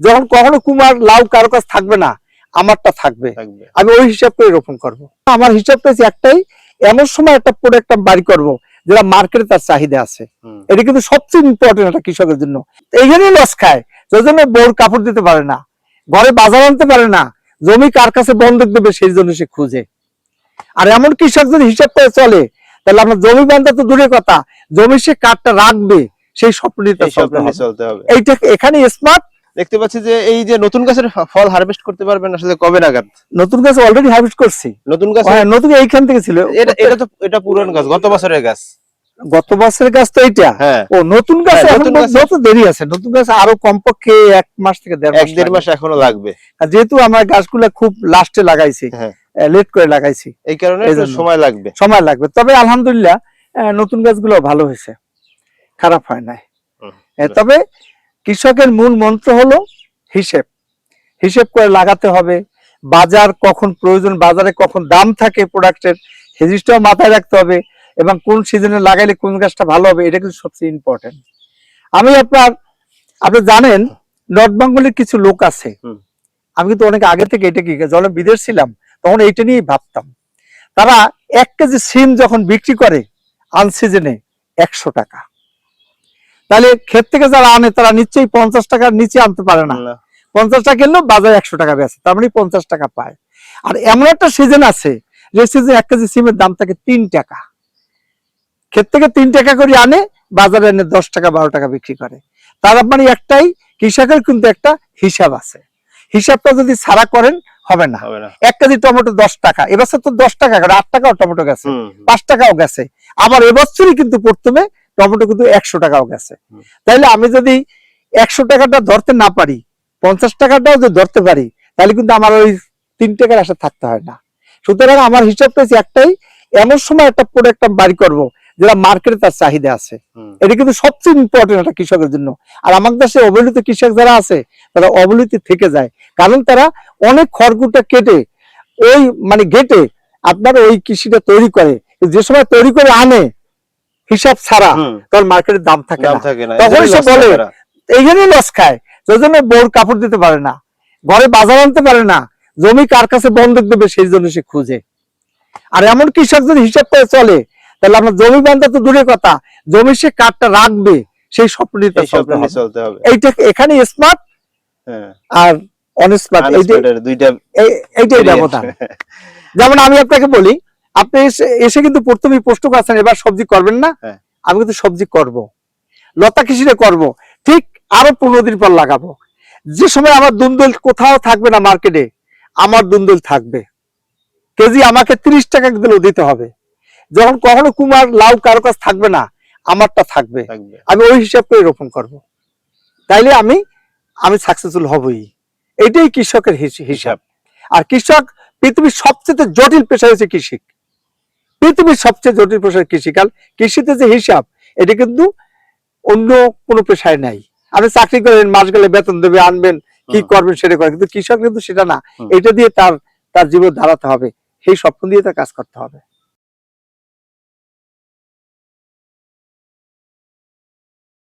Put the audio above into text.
যখন কখনো কুমার লাউ কারও কাছে থাকবে না আমারটা থাকবে। আমি ওই হিসাব করে রোপণ করব। আমার হিসাবটা একটাই এমন সময় একটা প্রোডাক্ট বাড়ি করব যেটা মার্কেটে তার চাহিদা আছে। এটা কিন্তু সবচেয়ে ইম্পর্টেন্ট একটা কৃষকের জন্য। এইখানেই লস খায়। সেই জন্য বোর কাপড় দিতে পারে না ঘরে বাজার আনতে পারে না জমি কার কাছে বন্ধক দেবে সেই জন্য সে খুঁজে। আর এমন কৃষক যদি হিসাব করে চলে তাহলে আমরা জমি বান্ধা তো দূরের কথা জমি সে কাঠটা রাখবে সেই স্বপ্নটি স্বপ্ন। চলতে হবে। এইটা এখানে স্মার্ট দেখতে পাচ্ছি যে এই যে নতুন গাছের ফল হারভেস্ট করতে পারবেন আসলে কবে নাগাদ? নতুন গাছ অলরেডি হারভেস্ট করছি। নতুন গাছ হ্যাঁ নতুন এইখান থেকে ছিল। এটা এটা তো এটা পুরান গাছ গত বছরের গাছ। গত বছরের গাছ তো এইটা। হ্যাঁ। ও নতুন গাছ হ্যাঁ, যত দেরি আছে। নতুন গাছ আরও কমপক্ষে এক মাস থেকে দেড় এক মাস দেড় মাস এখনও লাগবে। আর যেহেতু আমরা গাছগুলো খুব লাস্টে লাগাইছি হ্যাঁ। লেট করে লাগাইছি এই কারণে সময় লাগবে। সময় লাগবে। তবে আলহামদুলিল্লাহ নতুন গাছগুলো ভালো হয়েছে। খারাপ হয় নাই। তবে কৃষকের মূল মন্ত্র হলো হিসেব। হিসেব করে লাগাতে হবে। বাজার কখন প্রয়োজন বাজারে কখন দাম থাকে প্রোডাক্টের হিজিসটাও মাথায় রাখতে হবে এবং কোন সিজনে লাগাইলে কোন গাছটা ভালো হবে এটা কিন্তু সবচেয়ে ইম্পর্টেন্ট আমি আপনার আপনি জানেন নর্থ বেঙ্গলের কিছু লোক আছে। আমি কিন্তু অনেক আগে থেকে এটা কি যখন বিদেশ ছিলাম তখন এইটা নিয়েই ভাবতাম। তারা এক কেজি সিম যখন বিক্রি করে আনসিজনে একশো টাকা। তাহলে ক্ষেত থেকে যারা আনে তারা নিশ্চয়ই পঞ্চাশ টাকার নিচে আনতে পারে না। পঞ্চাশ টাকা কিনলেও বাজারে একশো টাকা বেচে তার মানে পঞ্চাশ টাকা পায়। আর এমন একটা সিজন আছে যে সিজন এক কেজি সিমের দাম থাকে তিন টাকা। ক্ষেত থেকে তিন টাকা করে আনে বাজারে এনে দশ টাকা বারো টাকা বিক্রি করে। তার মানে একটাই কৃষকের কিন্তু একটা হিসাব আছে। হিসাবটা যদি ছাড়া করেন হবে না। এক কেজি টমেটো দশ টাকা এবছর তো দশ টাকা করে আট টাকাও টমেটো গেছে। পাঁচ টাকাও গেছে। আবার এবছরই কিন্তু প্রথমে টমেটো কিন্তু একশো টাকাও গেছে। তাইলে আমি যদি একশো টাকাটা ধরতে না পারি পঞ্চাশ টাকাটাও যদি ধরতে পারি তাহলে কিন্তু আমার ওই তিন টাকার আশা থাকতে হয় না। সুতরাং আমার হিসাবটা হচ্ছে একটাই এমন সময় একটা প্রোডাক্ট আমি বাড়ি করব যেটা মার্কেটে তার চাহিদা আছে। এটা কিন্তু সবচেয়ে ইম্পর্টেন্ট একটা কৃষকের জন্য। আর আমার দেশে অবহেলিত কৃষক যারা আছে তারা অবহেলিত থেকে যায়। কারণ তারা অনেক খড়কুটা কেটে ওই মানে গেটে আপনার ওই কৃষিটা তৈরি করে। যে সময় তৈরি করে আনে হিসাব ছাড়া তখন মার্কেটের দাম থাকে না। তখন সে বলে, না। এইখানেই লস খায়। সেই জন্য বোর কাপড় দিতে পারে না। ঘরে বাজার আনতে পারে না। জমি কার কাছে বন্ধক দেবে সেই জন্য সে খুঁজে। আর এমন কৃষক যদি হিসাব করে চলে তাহলে আমরা জমি বান্ধা তো দূরের কথা। জমি সে কাঠটা রাখবে সেই স্বপ্নটি এই চলতে হবে। এইটা এখানে স্মার্ট হ্যাঁ। আর অনস্মার্ট দুইটা এইটাই ব্যবধান। যেমন আমি আপনাকে বলি আপনি এসে কিন্তু প্রথমেই প্রশ্ন করছেন এবার সবজি করবেন না? হ্যাঁ। আমি কিন্তু সবজি করব। লতা কৃষিরে করব। ঠিক আরও পনেরো দিন পর লাগাবো। যে সময় আমার দুন্দল কোথাও থাকবে না মার্কেটে আমার দুন্দল থাকবে। কেজি আমাকে তিরিশ টাকা দিলেও দিতে হবে। যখন কখনো কুমার লাউ কারও কাছ থাকবে না আমারটা থাকবে। থাকবে। আমি ওই হিসাব করে রোপণ করব। তাইলে আমি আমি সাকসেসফুল হবই। এটাই কৃষকের হিসাব। আর কৃষক পৃথিবীর সবচেয়ে জটিল পেশা হচ্ছে কৃষি। পৃথিবীর সবচেয়ে জটিল পেশা কৃষিকাল। কৃষিতে যে হিসাব এটা কিন্তু অন্য কোনো পেশায় নাই। আপনি চাকরি করেন মাস গেলে বেতন দেবে আনবেন কি করবেন সেটা করেন। কিন্তু কৃষক কিন্তু সেটা না। এটা দিয়ে তার তার জীবন দাঁড়াতে হবে। সেই স্বপ্ন দিয়ে তার কাজ করতে হবে।